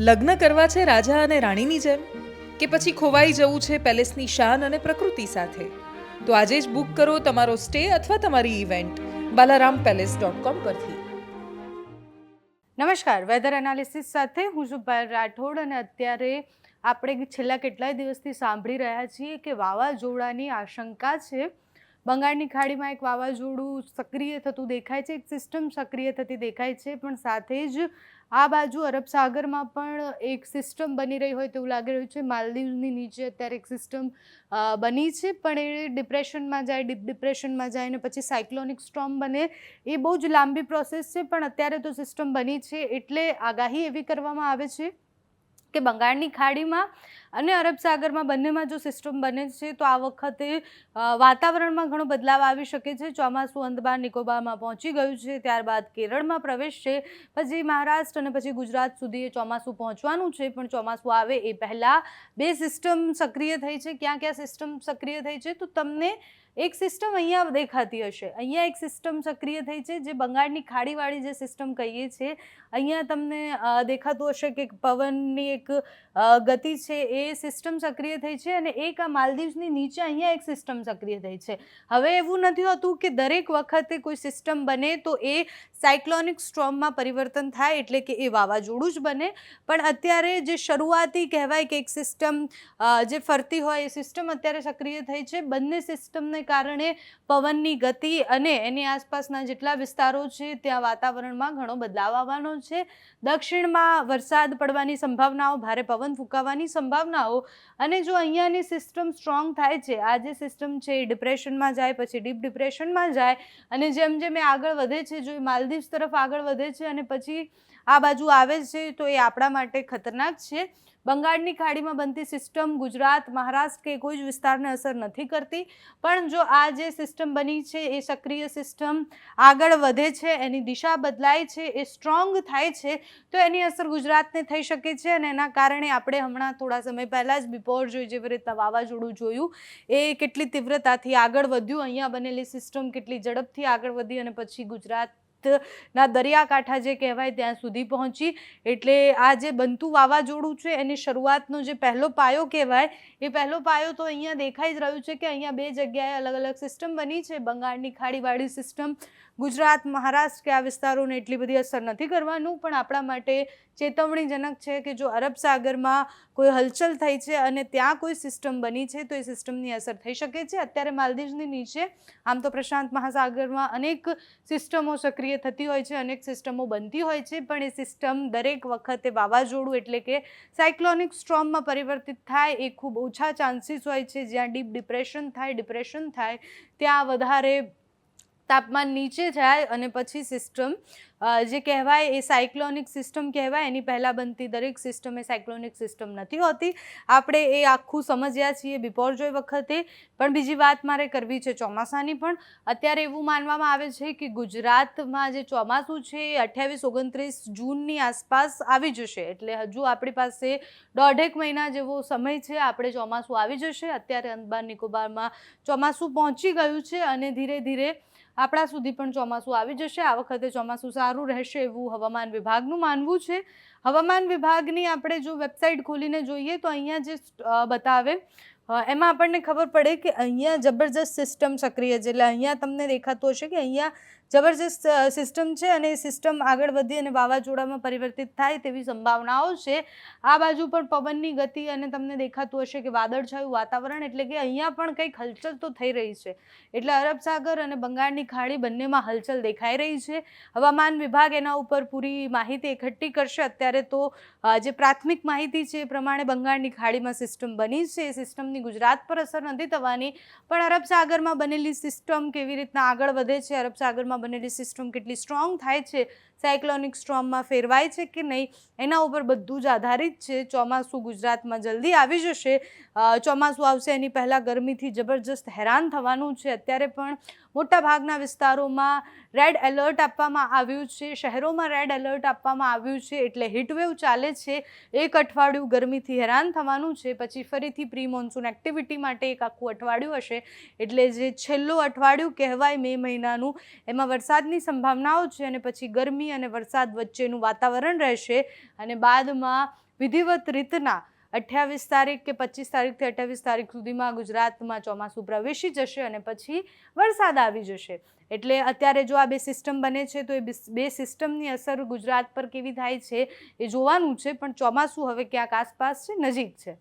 લગ્ન કરવા છે રાજા અને રાણીની જેમ? કે પછી ખોવાઈ જવું છે પેલેસની શાન અને પ્રકૃતિ સાથે? તો આજે જ બુક કરો તમારો સ્ટે અથવા તમારી event Balaram palace dot com પરથી. નમસ્કાર. વેધર એનાલિસિસ સાથે હું પાયલ રાઠોડ અને અત્યારે આપણે છેલ્લા કેટલાય દિવસથી સાંભળી રહ્યા છીએ કે વાવાઝોડાની આશંકા છે. બંગાળની ખાડીમાં એક વાવાઝોડું સક્રિય થતું દેખાય છે, એક સિસ્ટમ સક્રિય થતી દેખાય છે, પણ સાથે જ આ બાજુ અરબ સાગરમાં પણ એક સિસ્ટમ બની રહી હોય તેવું લાગી રહ્યું છે. માલદીવની નીચે અત્યારે એક સિસ્ટમ બની છે, પણ એ ડિપ્રેશનમાં જાય ડીપ ડિપ્રેશનમાં જાય અને પછી સાયક્લોનિક સ્ટ્રોમ બને, એ બહુ જ લાંબી પ્રોસેસ છે, પણ અત્યારે તો સિસ્ટમ બની છે એટલે આગાહી એવી કરવામાં આવે છે કે બંગાળની ખાડીમાં અને અરબ સાગરમાં બંનેમાં જો સિસ્ટમ બને છે, તો આ વખતે વાતાવરણમાં ઘણો બદલાવ આવી શકે છે. ચોમાસું અંદમાન નિકોબારમાં પહોંચી ગયું છે, ત્યારબાદ કેરળમાં પ્રવેશશે પછી મહારાષ્ટ્ર અને પછી ગુજરાત સુધી એ ચોમાસું પહોંચવાનું છે, પણ ચોમાસું આવે એ પહેલાં બે સિસ્ટમ સક્રિય થઈ છે. ક્યાં ક્યાં સિસ્ટમ સક્રિય થઈ છે, તો તમને એક સિસ્ટમ અહીંયા દેખાતી હશે. અહીંયા એક સિસ્ટમ સક્રિય થઈ છે, જે બંગાળની ખાડીવાળી જે સિસ્ટમ કહીએ છીએ. અહીંયા તમને દેખાતું હશે કે પવનની એક ગતિ છે એ સિસ્ટમ સક્રિય થઈ છે અને એક આ માલદીવ્સની નીચે અહીંયા એક સિસ્ટમ સક્રિય થઈ છે. હવે એવું નથી હોતું કે દરેક વખતે કોઈ સિસ્ટમ બને તો એ સાયક્લોનિક સ્ટ્રોમમાં પરિવર્તન થાય એટલે કે એ વાવાઝોડું જ બને. પણ અત્યારે જે શરૂઆતી કહેવાય કે એક સિસ્ટમ જે ફરતી હોય એ સિસ્ટમ અત્યારે સક્રિય થઈ છે. બંને સિસ્ટમને કારણે પવનની ગતિ અને એની આસપાસના જેટલા વિસ્તારો છે ત્યાં વાતાવરણમાં ઘણો બદલાવ આવવાનો છે. દક્ષિણમાં વરસાદ પડવાની સંભાવનાઓ, ભારે પવન ફૂંકાવાની સંભાવનાઓ અને જો અહીંયાની સિસ્ટમ સ્ટ્રોંગ થાય છે, આ જે સિસ્ટમ છે એ ડિપ્રેશનમાં જાય, પછી ડીપ ડિપ્રેશનમાં જાય અને જેમ જેમ એ આગળ વધે છે, જો એ માલદીવ્સ તરફ આગળ વધે છે અને પછી આ બાજુ આવે છે, તો એ આપણા માટે ખતરનાક છે. બંગાળની ખાડીમાં બનતી સિસ્ટમ ગુજરાત, મહારાષ્ટ્ર કે કોઈ જ વિસ્તારને અસર નથી કરતી. પણ જો આ જે સિસ્ટમ બની છે, એ સક્રિય સિસ્ટમ આગળ વધે છે, એની દિશા બદલાય છે, એ સ્ટ્રોંગ થાય છે, તો એની અસર ગુજરાતને થઈ શકે છે અને એના કારણે આપણે હમણાં થોડા સમય પહેલાં જ બિપોર જોઈ જેવી રીતના વાવાઝોડું જોયું, એ કેટલી તીવ્રતાથી આગળ વધ્યું. અહીંયા બનેલી સિસ્ટમ કેટલી ઝડપથી આગળ વધી અને પછી ગુજરાત ના દરિયાકાંઠા જે કહેવાય ત્યાં સુધી પહોંચી. એટલે આ જે બનતું વાવાઝોડું છે, એની શરૂઆતનો જે પહેલો પાયો કહેવાય, એ પહેલો પાયો તો અહીંયા દેખાઈ જ રહ્યું છે કે અહીંયા બે જગ્યાએ અલગ અલગ સિસ્ટમ બની છે. બંગાળની ખાડીવાળી સિસ્ટમ ગુજરાત, મહારાષ્ટ્ર, કે આ વિસ્તારોને એટલી બધી અસર નથી કરવાનું, પણ આપણા માટે ચેતવણીજનક છે કે જો અરબ સાગરમાં કોઈ હલચલ થઈ છે અને ત્યાં કોઈ સિસ્ટમ બની છે, તો એ સિસ્ટમની અસર થઈ શકે છે. અત્યારે માલદીવ્સની નીચે આમ તો પ્રશાંત મહાસાગરમાં અનેક સિસ્ટમો સક્રિય થતી હોય છે, અનેક સિસ્ટમો બનતી હોય છે, પણ એ સિસ્ટમ દરેક વખતે વાવાઝોડું એટલે કે સાયક્લોનિક સ્ટ્રોમમાં પરિવર્તિત થાય, એ ખૂબ ઓછા ચાન્સીસ હોય છે. જ્યાં ડીપ ડિપ્રેશન થાય ડિપ્રેશન થાય, ત્યાં વધારે તાપમાન નીચે જાય અને પછી સિસ્ટમ જે કહેવાય એ સાયક્લોનિક સિસ્ટમ કહેવાય, એની પહેલાં બનતી દરેક સિસ્ટમ એ સાયક્લોનિક સિસ્ટમ નથી હોતી. આપણે એ આખું સમજ્યા છીએ બિપોરજોય વખતે. પણ બીજી વાત મારે કરવી છે ચોમાસાની પણ. અત્યારે એવું માનવામાં આવે છે કે ગુજરાતમાં જે ચોમાસું છે એ અઠ્યાવીસ ઓગણત્રીસ જૂનની આસપાસ આવી જશે. એટલે હજુ આપણી પાસે દોઢેક મહિના જેવો સમય છે આપણે ચોમાસું આવી જશે. અત્યારે અંદમાન નિકોબારમાં ચોમાસું પહોંચી ગયું છે અને ધીરે ધીરે આપણા સુધી પણ ચોમાસું આવી જશે. આ વખતે ચોમાસું સારું રહેશે એવું હવામાન વિભાગનું માનવું છે. હવામાન વિભાગની આપણે જો વેબસાઇટ ખોલીને જોઈએ તો અહીંયા જે બતાવે એમાં આપણને ખબર પડે કે અહીંયા જબરજસ્ત સિસ્ટમ સક્રિય છે. એટલે અહીંયા તમને દેખાતું હશે કે અહીંયા જબરજસ્ત સિસ્ટમ છે અને એ સિસ્ટમ આગળ વધી અને વાવાઝોડામાં પરિવર્તિત થાય તેવી સંભાવનાઓ છે. આ બાજુ પણ પવનની ગતિ અને તમને દેખાતું હશે કે વાદળછાયું વાતાવરણ એટલે કે અહીંયા પણ કંઈક હલચલ તો થઈ રહી છે. એટલે અરબ સાગર અને બંગાળની ખાડી બંનેમાં હલચલ દેખાઈ રહી છે. હવામાન વિભાગ એના ઉપર પૂરી માહિતી એકઠી કરશે. અત્યારે તો જે પ્રાથમિક માહિતી છે એ પ્રમાણે બંગાળની ખાડીમાં સિસ્ટમ બની છે. એ સિસ્ટમની ગુજરાત પર અસર નથી થવાની. પણ અરબ સાગરમાં બનેલી સિસ્ટમ કેવી રીતના આગળ વધે છે? અરબ સાગરમાં બનેલી સિસ્ટમ કેટલી સ્ટ્રોંગ થાય છે? સાયક્લોનિક સ્ટ્રોમમાં ફેરવાય છે કે નહીં, એના ઉપર બધું જ આધારિત છે. ચોમાસું ગુજરાતમાં જલ્દી આવી જશે. ચોમાસું આવશે એની પહેલાં ગરમીથી જબરજસ્ત હેરાન થવાનું છે. અત્યારે પણ મોટાભાગના વિસ્તારોમાં રેડ એલર્ટ આપવામાં આવ્યું છે. શહેરોમાં રેડ એલર્ટ આપવામાં આવ્યું છે એટલે હીટવેવ ચાલે છે. એક અઠવાડિયું ગરમીથી હેરાન થવાનું છે. પછી ફરીથી પ્રી મોન્સૂન એક્ટિવિટી માટે એક આખું અઠવાડિયું હશે. એટલે જે છેલ્લું અઠવાડિયું કહેવાય મે મહિનાનું, એમાં વરસાદની સંભાવનાઓ છે અને પછી ગરમી પાણી અને વરસાદ વચ્ચેનું વાતાવરણ રહેશે અને બાદમાં વિધિવત રીતના અઠ્યાવીસ તારીખ કે પચીસ તારીખથી અઠ્યાવીસ તારીખ સુધીમાં ગુજરાતમાં ચોમાસું પ્રવેશી જશે અને પછી વરસાદ આવી જશે. એટલે અત્યારે જો આ બે સિસ્ટમ બને છે, તો એ બે સિસ્ટમની અસર ગુજરાત પર કેવી થાય છે એ જોવાનું છે, પણ ચોમાસું હવે ક્યાંક આસપાસ છે, નજીક છે.